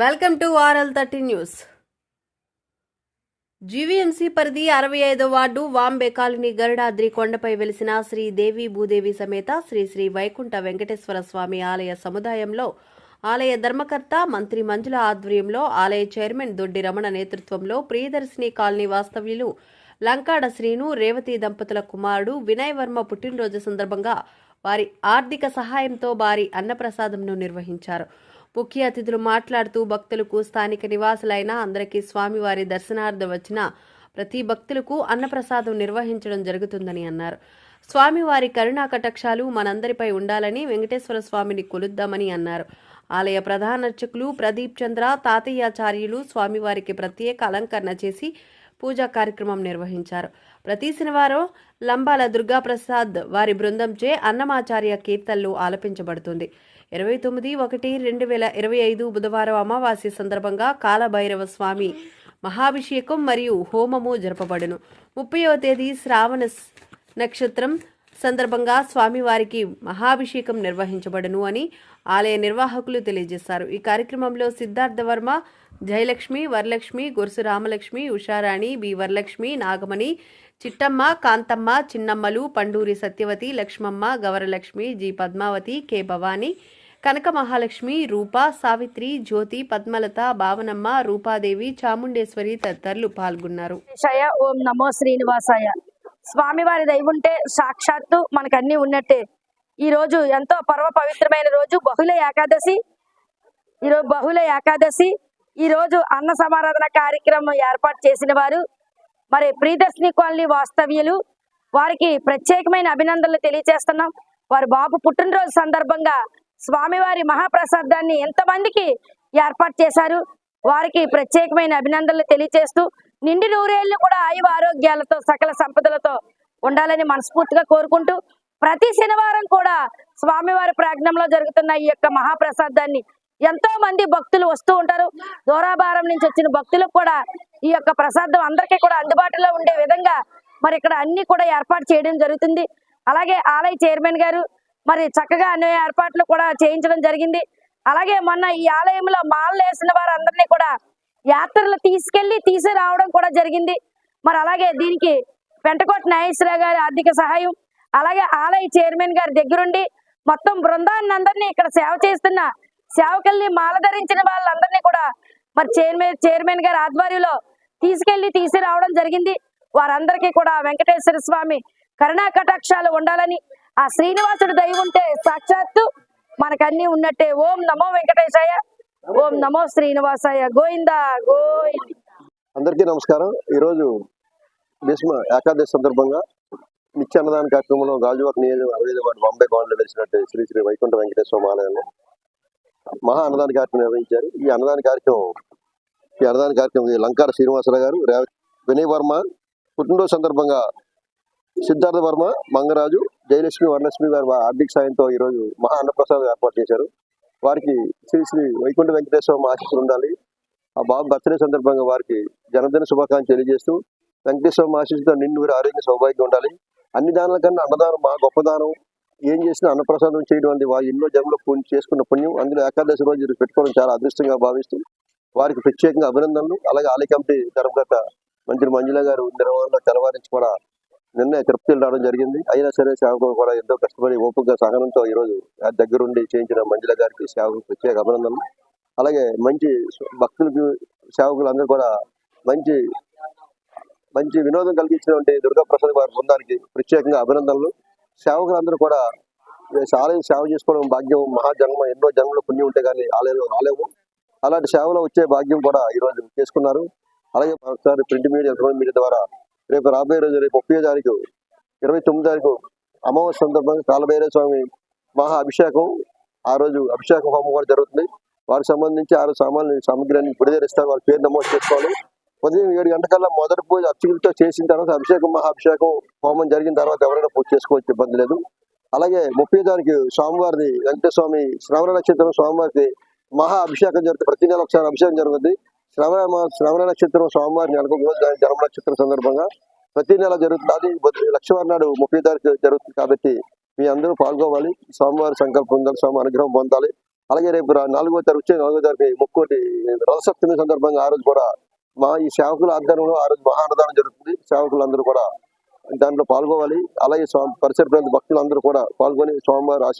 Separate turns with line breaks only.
Welcome to RL thirty news. GVMC పరిధి అరవై ఐదో వార్డు వాంబే కాలనీ గరుడాద్రి కొండపై వెలిసిన శ్రీ దేవి భూదేవి సమేత శ్రీ శ్రీ వైకుంఠ వెంకటేశ్వర స్వామి ఆలయ సముదాయంలో ఆలయ ధర్మకర్త మంత్రి మంజుల ఆధ్వర్యంలో ఆలయ చైర్మన్ దొడ్డి రమణ నేతృత్వంలో ప్రియదర్శిని కాలనీ వాస్తవ్యులు లంకాడ శ్రీను రేవతి దంపతుల కుమారుడు వినయ్ వర్మ పుట్టినరోజు సందర్భంగా వారి ఆర్థిక సహాయంతో భారీ అన్నప్రసాదంను నిర్వహించారు. ముఖ్య అతిథులు మాట్లాడుతూ భక్తులకు స్థానిక నివాసులైన అందరికీ స్వామివారి దర్శనార్థం వచ్చిన ప్రతి భక్తులకు అన్నప్రసాదం నిర్వహించడం జరుగుతుందని అన్నారు. స్వామివారి కరుణా కటాక్షాలు మనందరిపై ఉండాలని వెంకటేశ్వర స్వామిని కొలుద్దామని అన్నారు. ఆలయ ప్రధాన అర్చకులు ప్రదీప్ చంద్ర తాతయ్యాచార్యులు స్వామివారికి ప్రత్యేక అలంకరణ చేసి పూజా కార్యక్రమం నిర్వహించారు. ప్రతి శనివారం లంబాల దుర్గాప్రసాద్ వారి బృందంచే అన్నమాచార్య కీర్తనలు ఆలపించబడుతుంది. ఇరవై తొమ్మిది ఒకటి రెండు వేల ఇరవై ఐదు బుధవారం అమావాస్య సందర్భంగా కాలభైరవ స్వామి మహాభిషేకం మరియు హోమము జరపబడును. ముప్పైవ తేదీ శ్రావణ నక్షత్రం సందర్భంగా స్వామివారికి మహాభిషేకం నిర్వహించబడును అని ఆలయ నిర్వాహకులు తెలియజేశారు. ఈ కార్యక్రమంలో Siddhartha Varma Jayalakshmi Varalakshmi Gorusu Ramalakshmi Usharani B Varalakshmi Nagamani Chittamma Kanthamma Chinnammalu Panduri Satyavathi Lakshmamma Gavaralakshmi G Padmavathi K Bhavani Kanaka Mahalakshmi Roopa Savitri Jyothi Padmalatha Bhavanamma Roopadevi Chamundeswari తదితరులు పాల్గొన్నారు.
శయ ఓం నమో శ్రీనివాసాయ. స్వామివారి దైవుంటే సాక్షాత్తు మనకన్నీ ఉన్నట్టే. ఈ రోజు ఎంతో పర్వ పవిత్రమైన రోజు బహుళ ఏకాదశి. ఈరోజు బహుళ ఏకాదశి. ఈ రోజు అన్న సమారాధన కార్యక్రమం ఏర్పాటు చేసిన వారు మరి ప్రియదర్శిని కాలనీ వాస్తవ్యులు వారికి ప్రత్యేకమైన అభినందనలు తెలియజేస్తున్నాం. వారి బాబు పుట్టినరోజు సందర్భంగా స్వామివారి మహాప్రసాదాన్ని ఎంతమందికి ఏర్పాటు చేశారు వారికి ప్రత్యేకమైన అభినందనలు తెలియజేస్తూ నిండి నూరేళ్ళు కూడా ఆయువ ఆరోగ్యాలతో సకల సంపదలతో ఉండాలని మనస్ఫూర్తిగా కోరుకుంటూ ప్రతి శనివారం కూడా స్వామివారి ప్రాజ్ఞంలో జరుగుతున్న ఈ యొక్క మహాప్రసాదాన్ని ఎంతో మంది భక్తులు వస్తూ ఉంటారు. దూరాభారం నుంచి వచ్చిన భక్తులకు కూడా ఈ యొక్క ప్రసాదం అందరికీ కూడా అందుబాటులో ఉండే విధంగా మరి ఇక్కడ అన్ని కూడా ఏర్పాటు చేయడం జరుగుతుంది. అలాగే ఆలయ చైర్మన్ గారు మరి చక్కగా అన్ని ఏర్పాట్లు కూడా చేయించడం జరిగింది. అలాగే మొన్న ఈ ఆలయంలో మాలలు వేసిన వారందరినీ కూడా యాత్రలు తీసుకెళ్ళి తీసుకురావడం కూడా జరిగింది. మరి అలాగే దీనికి పెంటకోట నాగేశ్వరరావు గారి ఆర్థిక సహాయం అలాగే ఆలయ చైర్మన్ గారి దగ్గరుండి మొత్తం బృందాన్ని అందరినీ ఇక్కడ సేవ చేస్తున్న సేవకుల్ని మాల ధరించిన వాళ్ళందరినీ కూడా మరి చైర్మన్ చైర్మన్ గారి ఆధ్వర్యంలో తీసుకెళ్ళి తీసుకురావడం జరిగింది. వారందరికీ కూడా వెంకటేశ్వర స్వామి కరుణా కటాక్షాలు ఉండాలని ఆ శ్రీనివాసుడు దయ ఉంటే సాక్షాత్తు మనకన్నీ ఉన్నట్టే. ఓం నమో వెంకటేశాయ ఓం నమో శ్రీనివాసాయ. గోవింద గోవింద.
అందరికీ నమస్కారం. ఈరోజు భీష్మ ఏకాదశి సందర్భంగా నిత్య అన్నదాన కార్యక్రమంలో గాజువాక నియోజకవర్గం అరవై ఐదు వార్డు బాంబే కాలనీలో వేసినట్టు శ్రీ శ్రీ వైకుంఠ వెంకటేశ్వర ఆలయంలో మహా అన్నదాన కార్యక్రమం నిర్వహించారు. ఈ అన్నదాన కార్యక్రమం ఈ అన్నదాన కార్యక్రమం ఈ లంకార శ్రీనివాసరావు గారు వినయ్ వర్మ పుట్టినరోజు సందర్భంగా సిద్ధార్థ వర్మ మంగరాజు జయలక్ష్మి వరలక్ష్మి గారు ఆర్థిక సాయంతో ఈరోజు మహా అన్నప్రసాద్ ఏర్పాటు చేశారు. వారికి శ్రీ శ్రీ వైకుంఠ వెంకటేశ్వర ఆశీస్సులు ఉండాలి. ఆ బాబు బర్త్డే సందర్భంగా వారికి జన్మదిన శుభాకాంక్షలు తెలియజేస్తూ వెంకటేశ్వర ఆశీస్సుతో నిన్ను మీరు ఆరోగ్య సౌభాగ్యం ఉండాలి. అన్ని దానాల కన్నా అన్నదానం మా గొప్పదానం ఏం చేసినా అన్నప్రసాదం చేయడం అనేది వారి ఎన్నో జన్మలో చేసుకున్న పుణ్యం. అందులో ఏకాదశి రోజు పెట్టుకోవడం చాలా అదృష్టంగా భావిస్తూ వారికి ప్రత్యేకంగా అభినందనలు. అలాగే ఆలయ కమిటీ తరపుగత మంత్రి మంజుల గారు నిర్వహణలో తెలవారించి కూడా నిన్న తిరుపతి రావడం జరిగింది. అయినా సరే సేవకులు కూడా ఎంతో కష్టపడి ఓపికగా సహనంతో ఈరోజు దగ్గరుండి చేయించిన మంజుల గారికి సేవకు ప్రత్యేక అభినందనలు. అలాగే మంచి భక్తులకు సేవకులు అందరూ కూడా మంచి మంచి వినోదం కలిగించినటువంటి దుర్గా ప్రసాద్ వారి బృందానికి ప్రత్యేకంగా అభినందనలు. సేవకులందరూ కూడా ఆలయం సేవ చేసుకోవడం భాగ్యం మహాజన్మ ఎన్నో జన్మలు పుణ్యం ఉంటే కానీ ఆలయంలో రాలేము. అలాంటి సేవలో వచ్చే భాగ్యం కూడా ఈ రోజు చేసుకున్నారు. అలాగే ఒకసారి ప్రింట్ మీడియా ఎలక్ట్రానిక్ మీడియా ద్వారా రేపు రాబోయే రోజు రేపు ముప్పై తారీఖు ఇరవై తొమ్మిది తారీఖు అమావాస్య సందర్భంగా కాలభైరవ స్వామి మహా అభిషేకం ఆ రోజు అభిషేక హోమం కూడా జరుగుతుంది. వారికి సంబంధించి ఆరు సామాన్లు సామగ్రిని విడుదలిస్తారు వాళ్ళ పేరు నమోదు చేసుకోవాలి. ఉదయం ఏడు గంటకల్లా మొదటి పూజ అర్చకులతో చేసిన తర్వాత అభిషేకం మహాభిషేకం హోమం జరిగిన తర్వాత ఎవరైనా పూజ చేసుకోవచ్చు ఇబ్బంది లేదు. అలాగే ముప్పై తారీఖు స్వామివారిది వెంకటేశ్వర స్వామి శ్రవణ నక్షత్రం స్వామివారికి మహా అభిషేకం జరుగుతుంది. ప్రతి నెల ఒకసారి అభిషేకం జరుగుతుంది. శ్రవణ శ్రవణ నక్షత్రం స్వామివారి నెలకు జన్మ నక్షత్రం సందర్భంగా ప్రతి నెల జరుగుతుంది. అది బుధ- నాడు ముప్పై తారీఖు జరుగుతుంది కాబట్టి మీ అందరూ పాల్గొవాలి. స్వామివారి సంకల్పం పొందాలి స్వామి అనుగ్రహం పొందాలి. అలాగే రేపు నాలుగో తారీఖు వచ్చే నాలుగో తారీఖు ముక్కోటి రథసప్తమి సందర్భంగా ఆ రోజు కూడా మా ఈ సేవకుల ఆధ్వర్యంలో ఆ రోజు మహాన్నదానం జరుగుతుంది. సేవకులందరూ కూడా దాంట్లో పాల్గొవాలి. అలాగే స్వామి పరిసర ప్రాంత భక్తులందరూ కూడా పాల్గొని స్వామివారి ఆశ